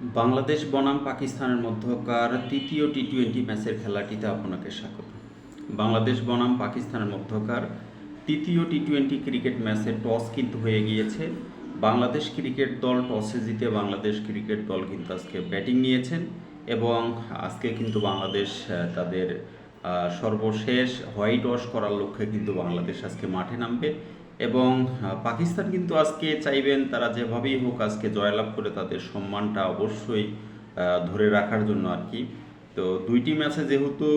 বাংলাদেশ বনাম পাকিস্তানের মধ্যকার তৃতীয় টি টোয়েন্টি ম্যাচের খেলাটিতে আপনাকে স্বাগত। বাংলাদেশ বনাম পাকিস্তানের মধ্যকার তৃতীয় টি টোয়েন্টি ক্রিকেট ম্যাচে টস কিন্তু হয়ে গিয়েছে। বাংলাদেশ ক্রিকেট দল টসে জিতে বাংলাদেশ ক্রিকেট দল কিন্তু আজকে ব্যাটিং নিয়েছেন এবং আজকে কিন্তু বাংলাদেশ তাদের সর্বশেষ হোয়াইট ওয়াশ করার লক্ষ্যে কিন্তু বাংলাদেশ আজকে মাঠে নামবে। এবং পাকিস্তান কিন্তু আজকে চাইবেন তারা যেভাবেই হোক আজকে জয়লাভ করে তাদের সম্মানটা অবশ্যই ধরে রাখার জন্য আর কি। তো দুইটি ম্যাচে যেহেতু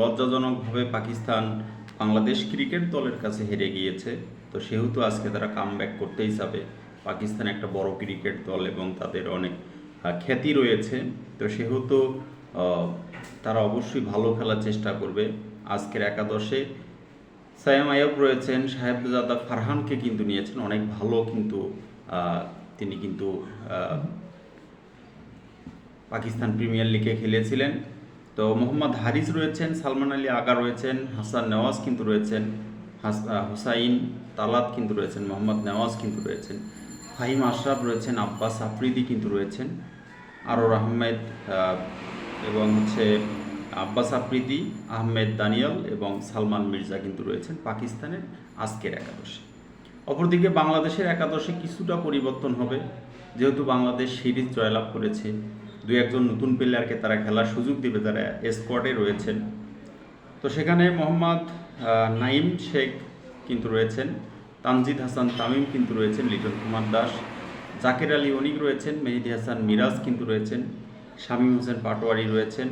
লজ্জাজনকভাবে পাকিস্তান বাংলাদেশ ক্রিকেট দলের কাছে হেরে গিয়েছে, তো সেহেতু আজকে তারা কাম ব্যাক করতেই যাবে পাকিস্তান একটা বড় ক্রিকেট দল এবং তাদের অনেক খ্যাতি রয়েছে। তো সেহেতু তারা অবশ্যই ভালো খেলার চেষ্টা করবে। আজকের একাদশে সায়াম আয়ব রয়েছেন সাহেবজাদা ফারহানকে কিন্তু নিয়েছেন অনেক ভালো কিন্তু তিনি কিন্তু পাকিস্তান প্রিমিয়ার লিগে খেলেছিলেন। তো মোহাম্মদ হারিস রয়েছেন সালমান আলী আগা রয়েছেন হাসান নেওয়াজ কিন্তু রয়েছেন হুসাইন তালাত কিন্তু রয়েছেন মোহাম্মদ নেওয়াজ কিন্তু রয়েছেন ফাহিম আশরাফ রয়েছেন আব্বাস আফ্রিদি কিন্তু রয়েছেন আরর আহমেদ আহ, এবং হচ্ছে আব্বাস আফ্রিদি আহমেদ দানিয়াল এবং সালমান মির্জা কিন্তু রয়েছেন পাকিস্তানের আজকের একাদশে। অপরদিকে বাংলাদেশের একাদশে কিছুটা পরিবর্তন হবে। যেহেতু বাংলাদেশ সিরিজ জয়লাভ করেছে দু একজন নতুন প্লেয়ারকে তারা খেলার সুযোগ দিবে তারা স্কোয়াডে রয়েছেন। তো সেখানে মোহাম্মদ নাইম শেখ কিন্তু রয়েছেন, তানজিদ হাসান তামিম কিন্তু রয়েছেন, লিটন কুমার দাস, জাকের আলী অনিক রয়েছেন, মেহেদি হাসান মিরাজ কিন্তু রয়েছেন, শামীম হোসেন পাটোয়ারি রয়েছেন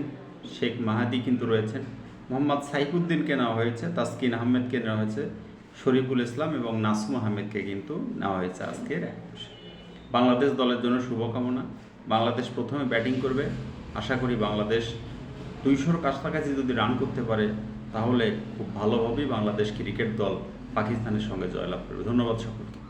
শেখ মাহাদি কিন্তু রয়েছেন। মোহাম্মদ সাইফুদ্দিনকে নেওয়া হয়েছে, তাসকিন আহমেদকে নেওয়া হয়েছে, শরীফুল ইসলাম এবং নাসুম আহমেদকে কিন্তু নেওয়া হয়েছে আজকের বাংলাদেশ দলের জন্য শুভকামনা। বাংলাদেশ প্রথমে ব্যাটিং করবে। আশা করি বাংলাদেশ দুইশোর কাছাকাছি যদি রান করতে পারে, তাহলে খুব ভালোভাবেই বাংলাদেশ ক্রিকেট দল পাকিস্তানের সঙ্গে জয়লাভ করবে। ধন্যবাদ সকলকে।